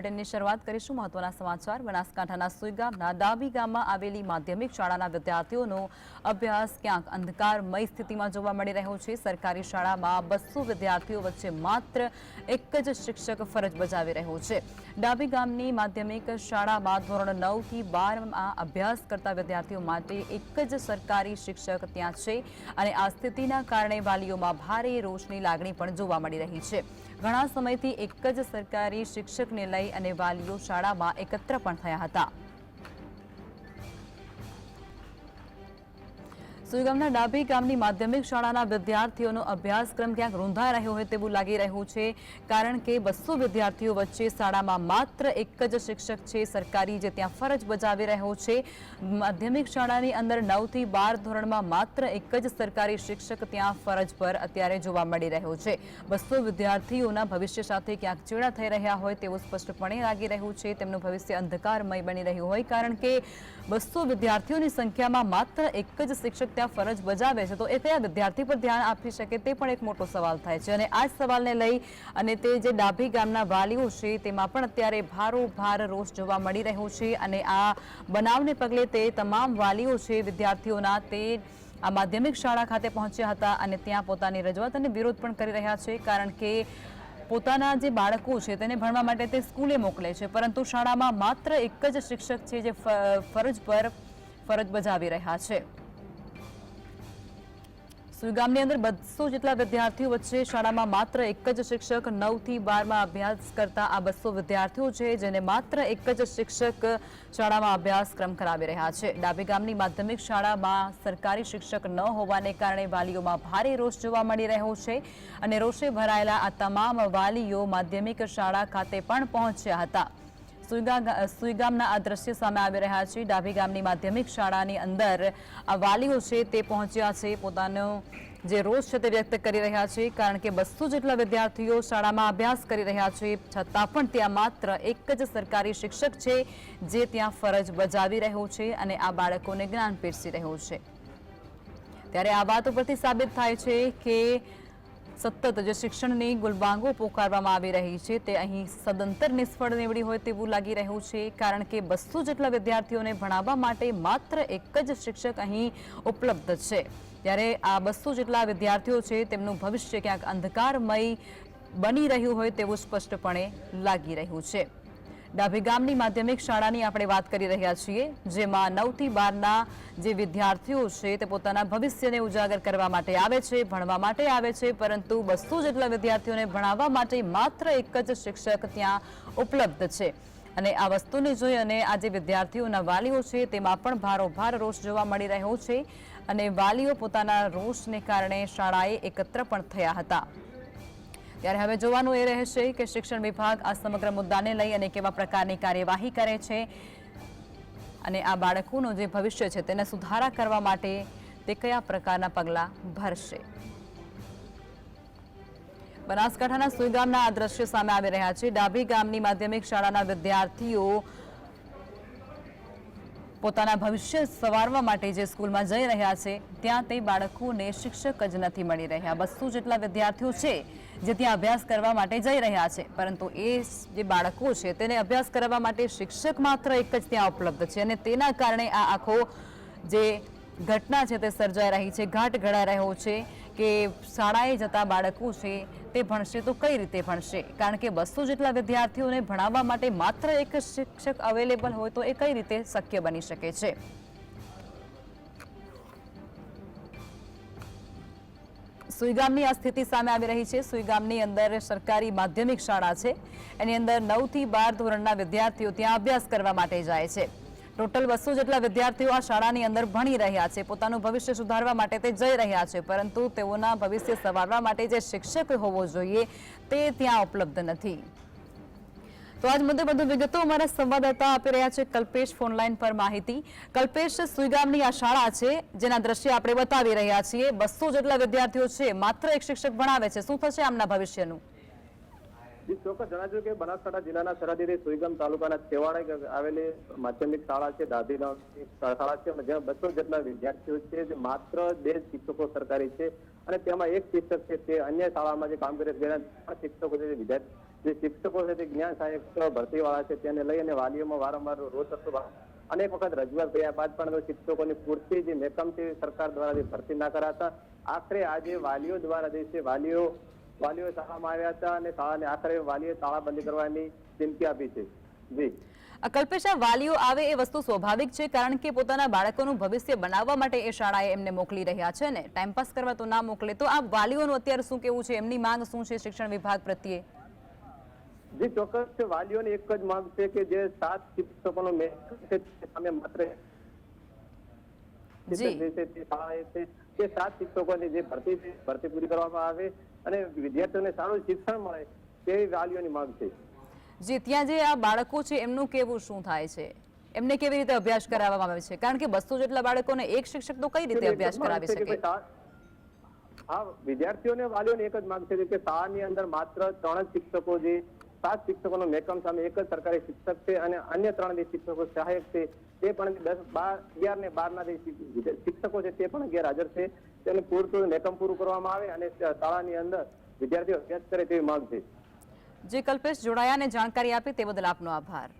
બુલેટિનની શરૂઆત કરીશું મહત્વના સમાચાર. બનાસકાંઠાના સુઈ ગામના ડાબી ગામમાં આવેલી માધ્યમિક શાળાના વિદ્યાર્થીઓનો અભ્યાસ ક્યાંક અંધકારમય સ્થિતિમાં જોવા મળી રહ્યો છે. સરકારી શાળામાં બસો વિદ્યાર્થીઓ વચ્ચે માત્ર એક જ શિક્ષક ફરજ બજાવી રહ્યો છે. ડાબી ગામની માધ્યમિક શાળામાં ધોરણ નવથી બારમાં અભ્યાસ કરતા વિદ્યાર્થીઓ માટે એક જ સરકારી શિક્ષક ત્યાં છે અને આ સ્થિતિના કારણે વાલીઓમાં ભારે રોષની લાગણી પણ જોવા મળી રહી છે. ઘણા સમયથી એક જ સરકારી શિક્ષકને લઈ અને વાલીઓ શાળામાં એકત્ર પણ થયા હતા. સુઈગામના ડાભી ગામની માધ્યમિક શાળાના વિદ્યાર્થીઓનો અભ્યાસક્રમ ક્યાંક રૂંધાઈ રહ્યો હોય તેવું લાગી રહ્યું છે, કારણ કે બસો વિદ્યાર્થીઓ વચ્ચે શાળામાં માત્ર એક જ શિક્ષક છે સરકારી જે ત્યાં ફરજ બજાવી રહ્યો છે. માધ્યમિક શાળાની અંદર નવથી બાર ધોરણમાં માત્ર એક જ સરકારી શિક્ષક ત્યાં ફરજ પર અત્યારે જોવા મળી રહ્યો છે. બસો વિદ્યાર્થીઓના ભવિષ્ય સાથે ક્યાંક ચેડા થઈ રહ્યા હોય તેવું સ્પષ્ટપણે લાગી રહ્યું છે. તેમનું ભવિષ્ય અંધકારમય બની રહ્યું હોય, કારણ કે બસો વિદ્યાર્થીઓની સંખ્યામાં માત્ર એક જ શિક્ષક ત્યાં ફરજ બજાવે છે. તો એ કયા વિદ્યાર્થી પર ધ્યાન આપી શકે તે પણ એક મોટો સવાલ થાય છે. અને આ જ સવાલને લઈ અને તે જે ડાભી ગામના વાલીઓ છે, તેમાં પણ અત્યારે ભારોભાર રોષ જોવા મળી રહ્યો છે અને આ બનાવને પગલે તે તમામ વાલીઓ છે, વિદ્યાર્થીઓના તે આ માધ્યમિક શાળા ખાતે પહોંચ્યા હતા અને ત્યાં પોતાની રજૂઆત અને વિરોધ પણ કરી રહ્યા છે. કારણ કે પોતાના જે બાળકો છે, તેને ભણવા માટે તે સ્કૂલે મોકલે છે. પરંતુ શાળામાં માત્ર એક જ શિક્ષક છે, જે ફરજ પર ફરજ બજાવી રહ્યા છે. સુઈગામની અંદર બસો જેટલા વિદ્યાર્થીઓ વચ્ચે શાળામાં માત્ર એક જ શિક્ષક નવથી બારમાં અભ્યાસ કરતા આ બસો વિદ્યાર્થીઓ છે, જેને માત્ર એક જ શિક્ષક શાળામાં અભ્યાસક્રમ કરાવી રહ્યા છે. ડાબી ગામની માધ્યમિક શાળામાં સરકારી શિક્ષક ન હોવાને કારણે વાલીઓમાં ભારે રોષ જોવા મળી રહ્યો છે અને રોષે ભરાયેલા આ તમામ વાલીઓ માધ્યમિક શાળા ખાતે પણ પહોંચ્યા હતા. સુઈગામના આ દ્રશ્ય સામે આવી રહ્યા છે. ડાભી ગામની માધ્યમિક શાળાની અંદર આ વાલીઓ છે તે પહોંચ્યા છે. પોતાનો જે રોષ છે તે વ્યક્ત કરી રહ્યા છે, કારણ કે બસો જેટલા વિદ્યાર્થીઓ શાળામાં અભ્યાસ કરી રહ્યા છે, છતાં પણ ત્યાં માત્ર એક જ સરકારી શિક્ષક છે જે ત્યાં ફરજ બજાવી રહ્યો છે અને આ બાળકોને જ્ઞાન પીરસી રહ્યો છે. ત્યારે આ વાત ઉપરથી સાબિત થાય છે કે સતત જે શિક્ષણની ગુલબાંગો પોકારવામાં આવી રહી છે, તે અહીં સદંતર નિષ્ફળ નીવડી હોય તેવું લાગી રહ્યું છે, કારણ કે બસો જેટલા વિદ્યાર્થીઓને ભણાવવા માટે માત્ર એક જ શિક્ષક અહીં ઉપલબ્ધ છે. ત્યારે આ બસો જેટલા વિદ્યાર્થીઓ છે, તેમનું ભવિષ્ય ક્યાંક અંધકારમય બની રહ્યું હોય તેવું સ્પષ્ટપણે લાગી રહ્યું છે. ડાભી ગામની માધ્યમિક શાળાની આપણે વાત કરી રહ્યા છીએ, જેમાં નવથી બારના જે વિદ્યાર્થીઓ છે તે પોતાના ભવિષ્યને ઉજાગર કરવા માટે આવે છે, ભણવા માટે આવે છે, પરંતુ બસો જેટલા વિદ્યાર્થીઓને ભણાવવા માટે માત્ર એક જ શિક્ષક ત્યાં ઉપલબ્ધ છે. અને આ વસ્તુને જોઈ અને આ જે વિદ્યાર્થીઓના વાલીઓ છે તેમાં પણ ભારોભાર રોષ જોવા મળી રહ્યો છે અને વાલીઓ પોતાના રોષને કારણે શાળાએ એકત્ર પણ થયા હતા. ત્યારે હવે જોવાનું એ રહેશે કે શિક્ષણ વિભાગ આ સમગ્ર મુદ્દાને લઈ અને કેવા પ્રકારની કાર્યવાહી કરે છે અને આ બાળકોનું જે ભવિષ્ય છે તેને સુધારા કરવા માટે તે કયા પ્રકારના પગલાં ભરશે. બનાસકાંઠાના સુઈગામના આ દ્રશ્ય સામે આવી રહ્યા છે. ડાભી ગામની માધ્યમિક શાળાના વિદ્યાર્થીઓ પોતાના ભવિષ્ય સવારવા માટે જે સ્કૂલમાં જઈ રહ્યા છે, ત્યાં તે બાળકોને શિક્ષક જ નથી મળી રહ્યા. બસો જેટલા વિદ્યાર્થીઓ છે જે ત્યાં અભ્યાસ કરવા માટે જઈ રહ્યા છે. પરંતુ એ જે બાળકો છે, તેને અભ્યાસ કરવા માટે શિક્ષક માત્ર એક જ ત્યાં ઉપલબ્ધ છે અને તેના કારણે આ આખો જે ઘટના છે તે સર્જાઈ રહી છે, ઘાટ ઘડાઈ રહ્યો છે કે શાળાએ જતા બાળકો છે તે ભણશે તો કઈ રીતે ભણશે? કારણ કે બસો જેટલા વિદ્યાર્થીઓને ભણાવવા માટે માત્ર એક શિક્ષક અવેલેબલ હોય તો એ કઈ રીતે શક્ય બની શકે છે? સુઈગામની આ સ્થિતિ સામે આવી રહી છે. સુઈગામની અંદર સરકારી માધ્યમિક શાળા છે. એની અંદર નવથી બાર ધોરણના વિદ્યાર્થીઓ ત્યાં અભ્યાસ કરવા માટે જાય છે. ટોટલ બસો જેટલા વિદ્યાર્થીઓ આ શાળાની અંદર ભણી રહ્યા છે. પોતાનું ભવિષ્ય સુધારવા માટે તે જઈ રહ્યા છે. પરંતુ તેઓના ભવિષ્ય સવારવા માટે જે શિક્ષક હોવો જોઈએ તે ત્યાં ઉપલબ્ધ નથી. તો આજ મુદ્દે વધુ વિગતો અમારા સંવાદદાતા આપી રહ્યા છે કલ્પેશ ફોનલાઈન પર માહિતી. કલ્પેશ, સુઈગામની આ શાળા છે, જેના દ્રશ્ય આપણે બતાવી રહ્યા છીએ. બસો જેટલા વિદ્યાર્થીઓ છે, માત્ર એક શિક્ષક ભણાવે છે. શું થશે આમના ભવિષ્યનું? ચોક્કસ જણાવ્યું કે બનાસકાંઠા જિલ્લાના સરહદી સુઈગામ તાલુકાના છેવાડે આવેલી માધ્યમિક શાળા છે દાદી શાળા છે બસો જેટલા વિદ્યાર્થીઓ છે, જે માત્ર બે શિક્ષકો સરકારી છે, અને તેમાં એક શિક્ષક છે, તે અન્ય શાળામાં જે કામ કરે છે, તેના શિક્ષકો છે વિદ્યાર્થી જે શિક્ષકો છે, તે જ્ઞાન સહાયક ભરતી વાળા છે, તેને લઈ અને વાલીઓમાં વારંવાર રોષ હતો અનેક વખત રજૂઆત કર્યા બાદ પણ શિક્ષકોની પૂરતી જે મેકમ છે સરકાર દ્વારા જે ભરતી ના કરાતા, આખરે આજે વાલીઓ દ્વારા જે છે, વાલીઓ વાલીઓ શાળામાં આવ્યા હતા અને શાળાને આખરે વાલીએ તાળાબંધી કરવાની ધમકી આપી છે. જી. કલ્પેશા વાલીઓ આવે એ વસ્તુ સ્વાભાવિક છે કારણ કે પોતાના બાળકોનું ભવિષ્ય બનાવવા માટે એ શાળાએ એમને મોકલી રહ્યા છે ને ટાઈમપાસ કરવા તો ના મોકલે. તો આ વાલીઓનું અત્યારે શું કેવું છે? એમની માંગ શું છે શિક્ષણ વિભાગ પ્રત્યે? જે ચોક્કસ છે. વાલીઓની એક જ માંગ છે કે જે સાત શિક્ષકોનો મેચ છે સામે માત્ર જી. શાળાએ છે તે સાત શિક્ષકોની જે ભરતી ભરતી પૂરી કરવામાં આવે અને વિદ્યાર્થીઓને સારું શિક્ષણ મળે તેવી વાલીઓની માંગ છે. જે ત્યાં જે આ બાળકો છે એમનું કેવું શું થાય છે? એમને કેવી રીતે અભ્યાસ કરાવવામાં આવે છે? કારણ કે બસો જેટલા બાળકોને એક શિક્ષક તો કઈ રીતે અભ્યાસ કરાવી શકે? હા વિદ્યાર્થીઓને વાલીઓને એક જ માંગ છે કે શાળાની અંદર માત્ર ત્રણ જ શિક્ષકો જે સાત શિક્ષકોનો મેકમ સામે એક જ સરકારી શિક્ષક છે અને અન્ય ત્રણ જે શિક્ષકો સહાયક છે તે પણ દસ બાર, અગિયાર ને બાર ના જે શિક્ષકો છે તે પણ ગેરહાજર છે. તેનું પૂરતું મેકમ પૂરું કરવામાં આવે અને શાળાની અંદર વિદ્યાર્થીઓ અભ્યાસ કરે તેવી માંગ છે. જે કલ્પેશ જોડાયા અને જાણકારી આપી તે બદલ આપનો આભાર.